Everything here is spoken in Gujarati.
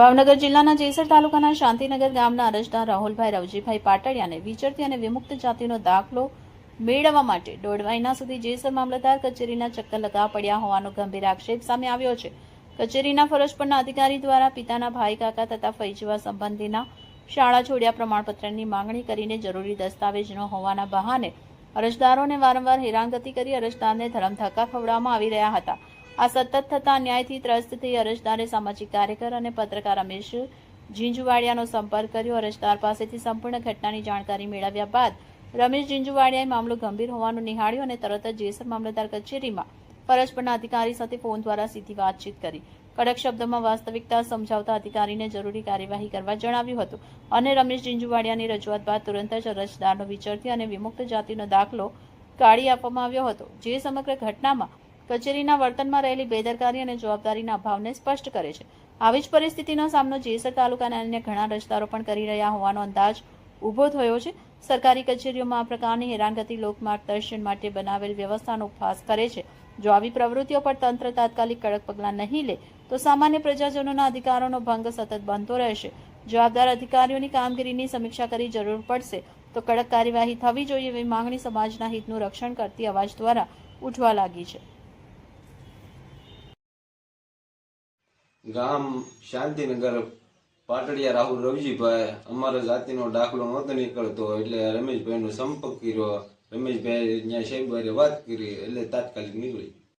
ભાવનગર જિલ્લાના જેસર તાલુકાના શાંતિનગર ગામના અરજદાર રાહુલભાઈ રવજીભાઈ પાટડિયાને વિચરતી અને વિમુક્ત જાતિનો દાખલો મેળવવા માટે દોઢ મહિના સુધી જેસર મામલતદાર કચેરીના ચક્કર લગાવવા પડ્યા હોવાનો ગંભીર આક્ષેપ સામે આવ્યો છે. કચેરીના ફરજ પરના અધિકારી દ્વારા પિતાના ભાઈ, કાકા તથા ફઈ જેવા સંબંધીના શાળા છોડ્યા પ્રમાણપત્રની માંગણી કરીને જરૂરી દસ્તાવેજ ન હોવાના બહાને અરજદારોને વારંવાર હેરાનગતિ કરી અરજદારને ધરમધક્કા ખવડાવવામાં આવી રહ્યા હતા. આ સતત થતા અન્યાયથી ત્રસ્ત થઈ અરજદારે સામાજિક કાર્યકર અને પત્રકાર રમેશ ઝીંઝુવાડિયાનો સંપર્ક કર્યો. અરજદાર પાસેથી સંપૂર્ણ ઘટનાની જાણકારી મેળવ્યા બાદ રમેશ ઝીંઝુવાડિયાએ મામલો ગંભીર હોવાનું નિહાળ્યું અને તરત જ જેસર મામલતદાર કચેરીમાં ફરજ પરના અધિકારી સાથે ફોન દ્વારા સીધી વાતચીત કરી. કડક શબ્દોમાં વાસ્તવિકતા સમજાવતા અધિકારીને જરૂરી કાર્યવાહી કરવા જણાવ્યું હતું અને રમેશ ઝીંઝુવાડિયાની રજૂઆત બાદ તુરંત જ અરજદારનો વિચરતી અને વિમુક્ત જાતિનો દાખલો કાઢી આપવામાં આવ્યો હતો. જે સમગ્ર ઘટનામાં કચેરીના વર્તનમાં રહેલી બેદરકારી અને જવાબદારીના અભાવને સ્પષ્ટ કરે છે. આવી જ પરિસ્થિતિનો સામનો જેસર તાલુકાના અન્ય ઘણા રજદારો પણ કરી રહ્યા હોવાનો અંદાજ ઊભો થયો છે. સરકારી કચેરીઓમાં આ પ્રકારની હેરાનગતિ લોક માર્ગદર્શન માટે બનાવેલ વ્યવસ્થાનો ઉપહાસ કરે છે. જો આવી પ્રવૃત્તિઓ પર તંત્ર તાત્કાલિક કડક પગલાં નહીં લે, તો સામાન્ય પ્રજાજનોના અધિકારોનો ભંગ સતત બનતો રહેશે. જવાબદાર અધિકારીઓની કામગીરીની સમીક્ષા કરી જરૂર પડશે, તો કડક કાર્યવાહી થવી જોઈએ એવી માંગણી સમાજના હિતનું રક્ષણ કરતી અવાજ દ્વારા ઉઠવા લાગી છે. ગામ શાંતિનગર, પાટડિયા રાહુલ રવજીભાઈ, અમારા જાતિનો દાખલો નહોતો નીકળતો. એટલે રમેશભાઈનો સંપર્ક કર્યો. રમેશભાઈ ત્યાં સાહેબ વાત કરી, એટલે તાત્કાલિક નીકળી.